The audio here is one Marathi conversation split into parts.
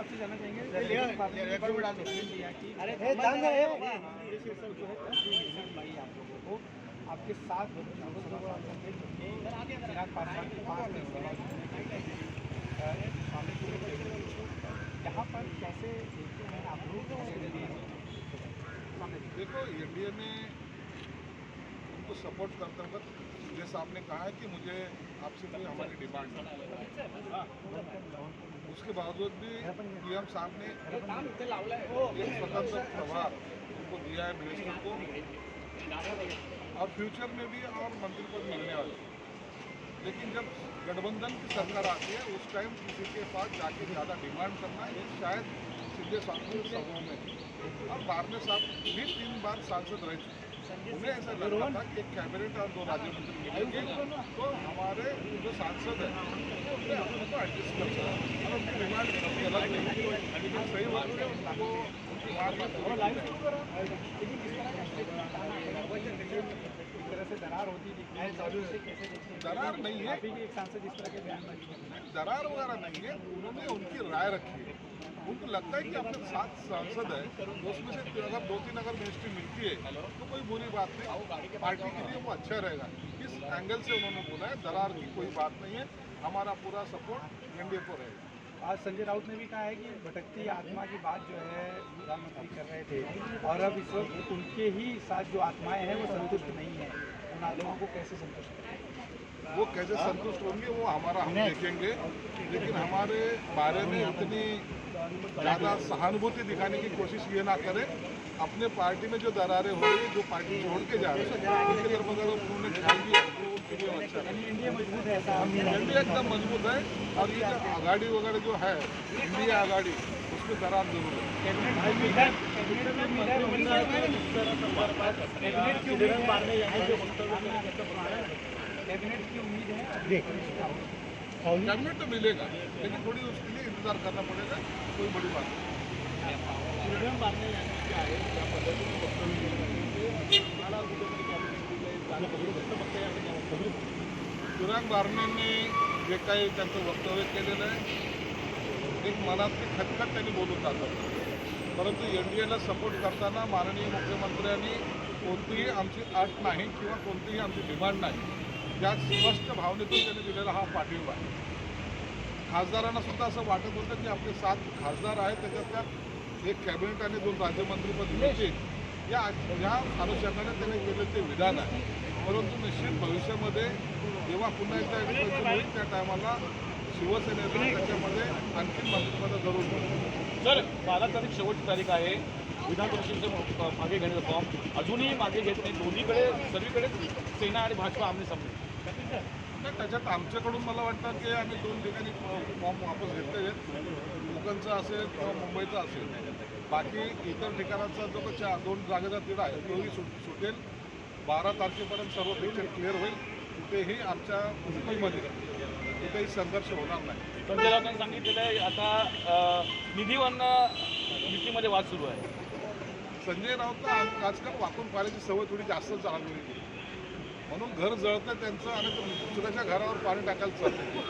आपसे जाना चाहेंगे? आपके साथ यहाँ पर कैसे आप लोग? देखो एनडीए में उनको सपोर्ट करते वक्त सामने कहा है कि मुझे आपसे कोई हमारी डिमांड है हाँ। उसके बावजूद भी पीएम साहब ने एक स्वतंत्र प्रभार उनको दिया है मिनिस्टर को, और फ्यूचर में भी और मंत्री पद मिलने वाले लेकिन जब गठबंधन की सरकार आती है, उस टाइम किसी के पास जाके ज़्यादा डिमांड करना ये शायद सीधे सामने सभाओं में और बारने साहब, भी तीन बार सांसद रह चुके। उन्हें ऐसा लग रहा था कि एक कैबिनेट और दो राज्य मंत्री मिलेंगे तो हमारे जो सांसद हैं उनमें अपने को एडजस्ट कर सकते हैं. और उनकी डिमांड अलग नहीं है लेकिन सही बात है उनको उनकी से दरार होती? दरार नहीं हैं। दरार वगैरह नहीं है। उन्होंने उनकी राय रखी है। उनको लगता है कि अपने सात सांसद है तो उसमें से अगर दो तीन अगर मिनिस्ट्री मिलती है तो कोई बुरी बात नहीं। पार्टी के लिए वो अच्छा रहेगा। इस एंगल से उन्होंने बोला है दरार की कोई बात नहीं है। हमारा पूरा सपोर्ट एनडीए को रहेगा। आज संजय राउत ने भी कहा है कि भटकती आत्मा की बात जो है प्रधानमंत्री कर रहे थे। और अब इस वक्त उनके ही साथ जो आत्माएँ हैं वो संतुष्ट नहीं है। को कैसे संतुष्ट वो कैसे संतुष्ट होंगे वो हमारा हम देखेंगे। लेकिन हमारे बारे में इतनी ज़्यादा सहानुभूति दिखाने की कोशिश ये ना करें। अपने पार्टी में जो दरारें हो रही है जो पार्टी छोड़ के जा रहे हैं उनकी तरफ़ अगर उन्होंने ख्याल दिया तो अच्छा है। इंडिया है एकदम मज़बूत है। और ये जो आघाड़ी वगैरह जो है इंडिया आघाड़ी उसमें दरार ज़रूर है। कैबिनेट की की की की तो मिलेगा, लेकिन थोड़ी उसके लिए इंतज़ार करना पड़ेगा, कोई बड़ी बात नहीं। चिराग बारनेंनी जे त्यांचं वक्तव्य केलेलं आहे, एक मनातली खटखट बोलून दाखवलं. परंतु एन डी एला सपोर्ट करताना माननीय मुख्यमंत्र्यांनी कोणतीही आमची अट नाही किंवा कोणतीही आमची डिमांड नाही. या स्पष्ट भावनेतून त्यांनी दिलेला हा पाठिंबा आहे. खासदारांना सुद्धा असं वाटत होतं की आपले सात खासदार आहेत त्याच्यात एक कॅबिनेट आणि दोन राज्यमंत्रीपद मिळतील. या या अनुषंगाने त्यांनी केलेलं ते विधान आहे. परंतु निश्चित भविष्यामध्ये जेव्हा पुन्हा एकदा होईल त्या टायमाला शिवसेनेला त्याच्यामध्ये आणखी मंत्रिपद जरूर सर बारा तारीख शेवटची तारीख आहे. विधान परिषदेचं मागे घेण्याचा फॉर्म अजूनही मागे घेत नाही. दोन्हीकडे सर्वीकडे सेना आणि भाजपा आमने सामने त्याच्यात आमच्याकडून मला वाटतं की आम्ही दोन ठिकाणी फॉर्म वापस घेतले आहेत. कोकणचा असेल किंवा मुंबईचा असेल. बाकी इतर ठिकाणाचा जो चार दोन जागेचा तिढा आहे तोही सुट सुटेल. बारा तारखेपर्यंत सर्व पिक्चर क्लिअर होईल. कुठेही आमच्या मुंबईमध्ये. कुठेही संघर्ष होणार नाही. संजय राऊतांनी सांगितलेलं आहे आता निधीवरनं युतीमध्ये वाद सुरू आहे. संजय राऊतला आजकाल वाकून पाण्याची सवय थोडी जास्त चालू आहे. म्हणून घर जळतं त्यांचं आणि दुसऱ्याच्या घरावर पाणी टाकायला चाललंय.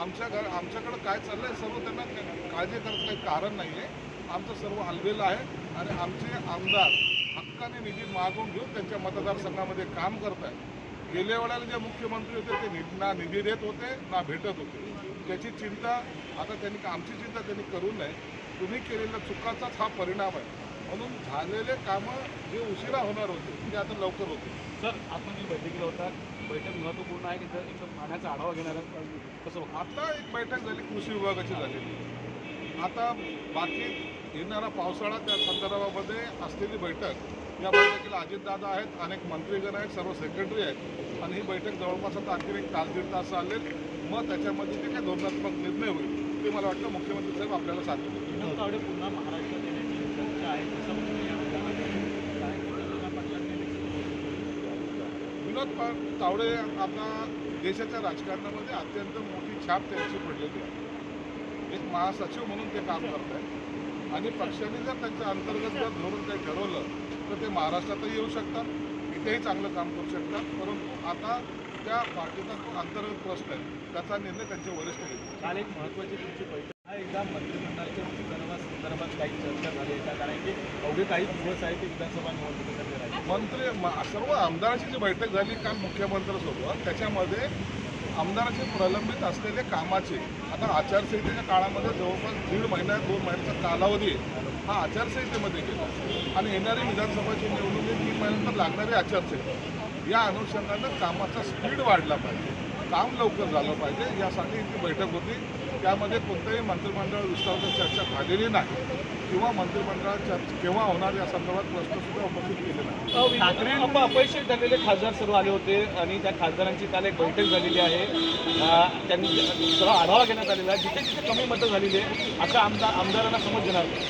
आमच्या घर आमच्याकडं काय चाललंय सर्व त्यांना काळजी करायचं काही कारण नाही आहे आमचं सर्व हलवेलं आहे आणि आमचे आमदार हक्काने निधी मागून घेऊन त्यांच्या मतदारसंघामध्ये काम करत आहेत गेल्या वेळेला जे मुख्यमंत्री होते ते नि- ना निधी देत होते ना भेटत होते. त्याची चिंता आता त्यांनी आमची चिंता त्यांनी करू नये. तुम्ही केलेल्या चुकाचाच हा परिणाम आहे. म्हणून झालेले कामं जे उशिरा होणार होते ते आता लवकर होते सर आपण जी बैठकीला होता बैठक महत्त्वपूर्ण आहे की जर एकदम पाण्याचा आढावा घेणार कसं आता एक बैठक झाली कृषी विभागाची झालेली. आता बाकी येणारा पावसाळा त्या संदर्भामध्ये असलेली बैठक या बैठकीला अजितदादा आहेत अनेक मंत्रीगण आहेत सर्व सेक्रेटरी आहेत. आणि ही बैठक जवळपास आता आणखी एक तास दीड तास चालेल मग त्याच्यामध्ये जे काही धोरणात्मक निर्णय होईल ते मला वाटतं मुख्यमंत्री साहेब आपल्याला सांगतील विनोद तावडे पुन्हा निवडणुका पाटलांनी विनोद तावडे आता देशाच्या राजकारणामध्ये अत्यंत मोठी छाप त्यांची पडलेली आहे. एक महासचिव म्हणून ते काम करत आहेत आणि पक्षाने जर त्यांच्या अंतर्गत जर धोरण काही ठरवलं तर ते महाराष्ट्रातही येऊ शकतात इथेही चांगलं काम करू शकतात. परंतु आता त्या पार्टीचा जो अंतर्गत प्रश्न आहे त्याचा निर्णय त्यांचे वरिष्ठ घेतील. काल एक महत्त्वाची तुमची बैठक. का मंत्रिमंडळाच्या विस्तारावा संदर्भात काही चर्चा झाली आहे का? कारण की अवघे काही दिवस आहे ते विधानसभा निवडणुकीसाठी मंत्री सर्व आमदारांची जी बैठक झाली काल मुख्यमंत्र्यांसोबत त्याच्यामध्ये आमदाराचे प्रलंबित असलेले कामाचे आता आचारसंहितेच्या काळामध्ये जवळपास दीड महिना दोन महिन्याचा कालावधी आहे. हा आचारसंहितेमध्ये गेला. आणि येणारी विधानसभाची निवडणूक ही तीन महिन्यानंतर लागणारी आचारसंहिता. या अनुषंगानं कामाचा स्पीड वाढला पाहिजे. काम लवकर झालं पाहिजे. यासाठी ही बैठक होती. त्यामध्ये कोणत्याही मंत्रिमंडळ विस्ताराची चर्चा झालेली नाही. किंवा मंत्रिमंडळात चर्चा केव्हा होणार या संदर्भात प्रश्नसुद्धा उपस्थित केले नाही. ठाकरे अप- अपयशी ठरलेले खासदार सर्व आले होते आणि त्या खासदारांची काल एक बैठक झालेली आहे. त्यांनी सर्व आढावा घेण्यात आलेला आहे. जिथे जिथे कमी मतं झालेली आहे अशा आमदार आमदारांना समज देणार नाही.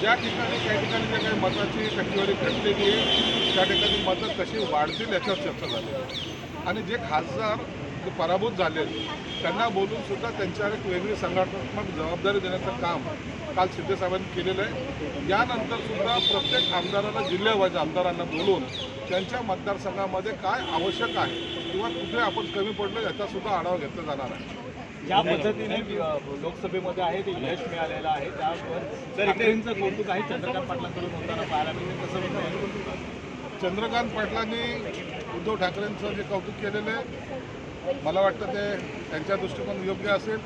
ज्या ठिकाणी काही ठिकाणी जे काही मताची टक्केवारी घटलेली आहे त्या ठिकाणी मतं कशी वाढतील याच्यावर चर्चा झाली. आहे. आणि जे खासदार पराभूत झाले त्यांना बोलून सुद्धा त्यांच्यावर एक वेगळी संघटनात्मक जबाबदारी देण्याचं काम काल शिंदेसाहेबांनी केलेलं आहे. यानंतर सुद्धा प्रत्येक आमदाराला जिल्ह्यावाईज आमदारांना बोलून त्यांच्या मतदारसंघामध्ये काय आवश्यक आहे किंवा कुठे आपण कमी पडलो याचा सुद्धा आढावा घेतला जाणार आहे. ज्या पद्धतीने लोकसभेमध्ये आहे ते यश मिळालेलं आहे त्यावर ठाकरेंचं कौतुक आहे चंद्रकांत पाटलांकडून होताना पाहायला मिळते म्हणतो चंद्रकांत पाटलांनी उद्धव ठाकरेंचं जे कौतुक केलेलं आहे मला वाटतं ते त्यांच्या दृष्टिकोन योग्य असेल.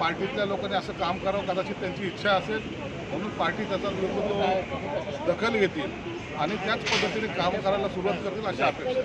पार्टीतल्या लोकांनी असं काम करावं कदाचित त्यांची इच्छा असेल. म्हणून पार्टी त्याचा योग्य दखल घेतील आणि त्याच पद्धतीने काम करायला सुरुवात करतील अशी अपेक्षा